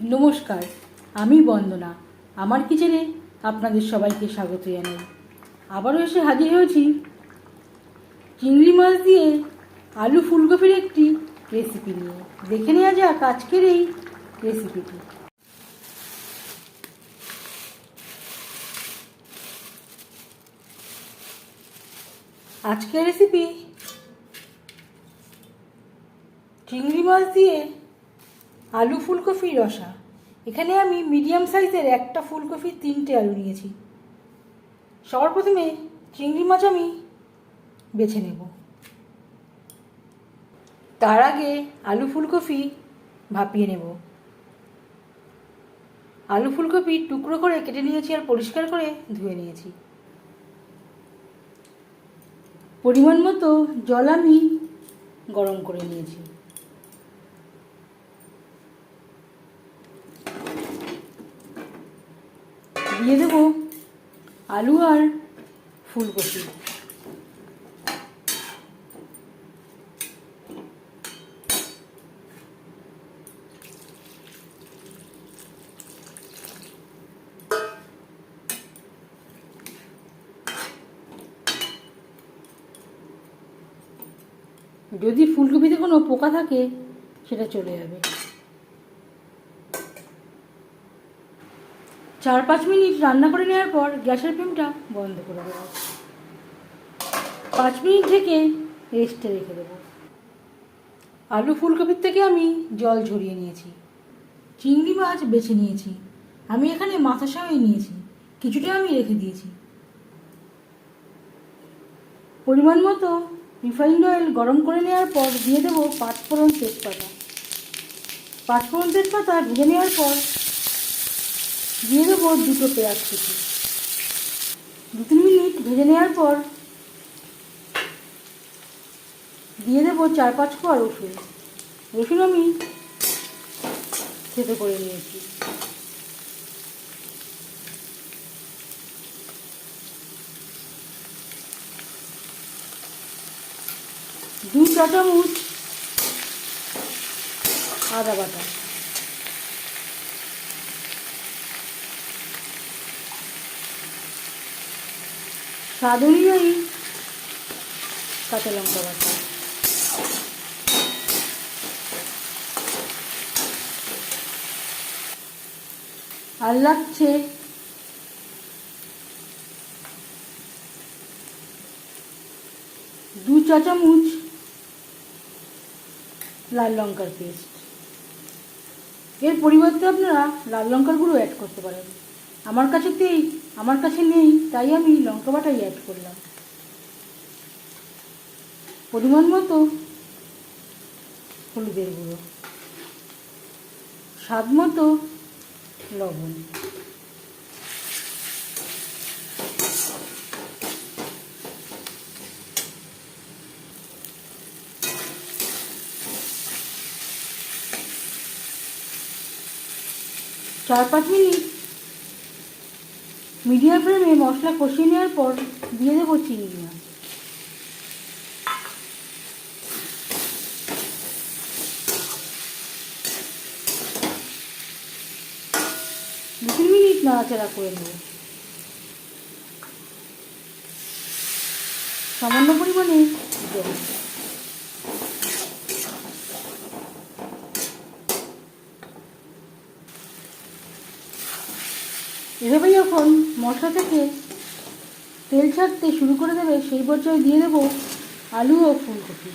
নমস্কার, আমি বন্দনা। আমার কিচেনে আপনাদের সবাইকে স্বাগত জানাই। আবারও এসে হাজির হয়েছি চিংড়ি মাছ দিয়ে আলু ফুলকপির একটি রেসিপি নিয়ে। দেখে নেওয়া যাক আজকের এই রেসিপিটি আজকের রেসিপি চিংড়ি মাছ দিয়ে আলু ফুলকপি রসা। এখানে আমি মিডিয়াম সাইজের একটা ফুলকপি তিনটে আলু নিয়েছি। সবার প্রথমে চিংড়ি মাছ আমি বেছে নেব। তার আগে আলু ফুলকপি ভাপিয়ে নেব। আলু ফুলকপি টুকরো করে কেটে নিয়েছি আর পরিষ্কার করে ধুয়ে নিয়েছি। পরিমাণ মতো জল আমি গরম করে নিয়েছি। দিয়ে দেবো। আলু আর ফুলকপি। যদি ফুলকপিতে কোনো পোকা থাকে সেটা চলে যাবে। চার পাঁচ মিনিট রান্না করে নেওয়ার পর গ্যাসের ফ্লেমটা বন্ধ করে দেবো। পাঁচ মিনিট থেকে রেস্টে রেখে দেবো। আলু ফুলকপির থেকে আমি জল ঝরিয়ে নিয়েছি। চিংড়ি মাছ বেছে নিয়েছি। আমি এখানে মাথা সহই নিয়েছি। কিছুটা আমি রেখে দিয়েছি। পরিমাণ মতো রিফাইন্ড অয়েল গরম করে নেওয়ার পর দিয়ে দেবো পাঁচফোড়ন তেজপাতা। পাঁচফোড়ন তেজপাতা ভেজে নেওয়ার পর দিয়ে দেবো দুটো পেঁয়াজ কুচি। দু তিন মিনিট ভেজে নেওয়ার পর দিয়ে দেবো চার পাঁচ কোয়া রসুন। রসুন আমি থেতে করে নিয়েছি। দু চা চামচ আদা বাটা। স্বাদ অনুযায়ী কাঁচা লঙ্কা বাটা। আর লাগছে দু চা চামচ লাল লঙ্কার পেস্ট। এর পরিবর্তে আপনারা লাল লঙ্কার গুঁড়ো অ্যাড করতে পারেন। আমার কাছেতেই আমার কাছে নেই, তাই আমি লঙ্কা বাটাই অ্যাড করলাম। পরিমাণ মতো হলুদের গুঁড়ো, স্বাদ মতো লবণ। চার পাঁচ মিনিট মিডিয়াম ফ্লেমে মশলা কষিয়ে নেওয়ার পর দিয়ে দেবো চিনি মাছ দু তিন মিনিট নাড়াচাড়া করে নেব। সামান্য পরিমাণে জল। এভাবে যখন মশলা থেকে তেল ছাড়তে শুরু করে দেবে, সেই পর্যায়ে দিয়ে দেবো আলু ও ফুলকপি।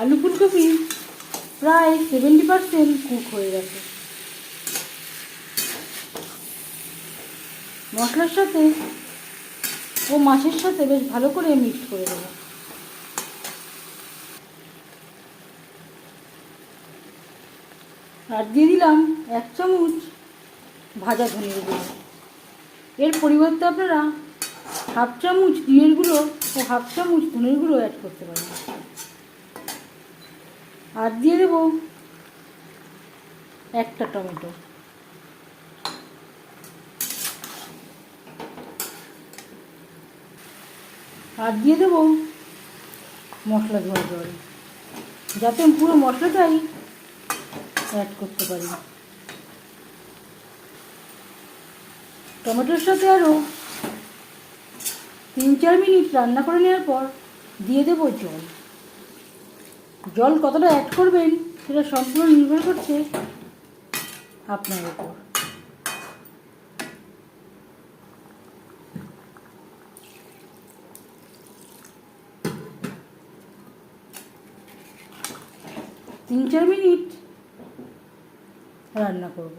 আলু ফুলকপি প্রায় সেভেন্টি পার্সেন্ট কুক হয়ে গেছে। মশলার সাথে ও মাছের সাথে বেশ ভালো করে মিক্স করে দেবো। আর দিয়ে দিলাম এক চামচ ভাজা ধনের গুঁড়ো। এর পরিবর্তে আপনারা হাফ চামচ জিরের গুঁড়ো ও হাফ চামচ ধনের গুঁড়ো অ্যাড করতে পারেন। আর দিয়ে দেবো একটা টমেটো। আর দিয়ে দেবো মশলা ধোয়া জল। যাতে পুরো মশলাটাই অ্যাড করতে পারি। টমেটোর সাথে আরও তিন, চার মিনিট রান্না করে নেওয়ার পর দিয়ে দেবো জল। জল কতটা অ্যাড করবেন সেটা সম্পূর্ণ নির্ভর করছে আপনার উপর। তিন, চার মিনিট রান্না করব।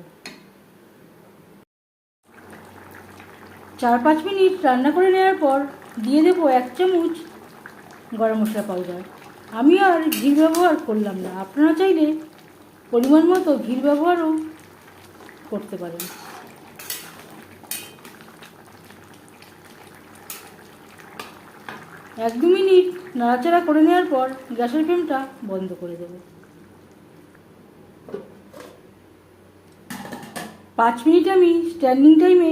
চার পাঁচ মিনিট রান্না করে নেওয়ার পর দিয়ে দেবো এক চামচ গরম মশলা পাউডার আমি আর ঘি ব্যবহার করলাম না। আপনারা চাইলে পরিমাণ মতো ঘির ব্যবহারও করতে পারেন। এক দু মিনিট নাড়াচাড়া করে নেওয়ার পর গ্যাসের ফ্লেমটা বন্ধ করে দেব। পাঁচ মিনিট আমি স্ট্যান্ডিং টাইমে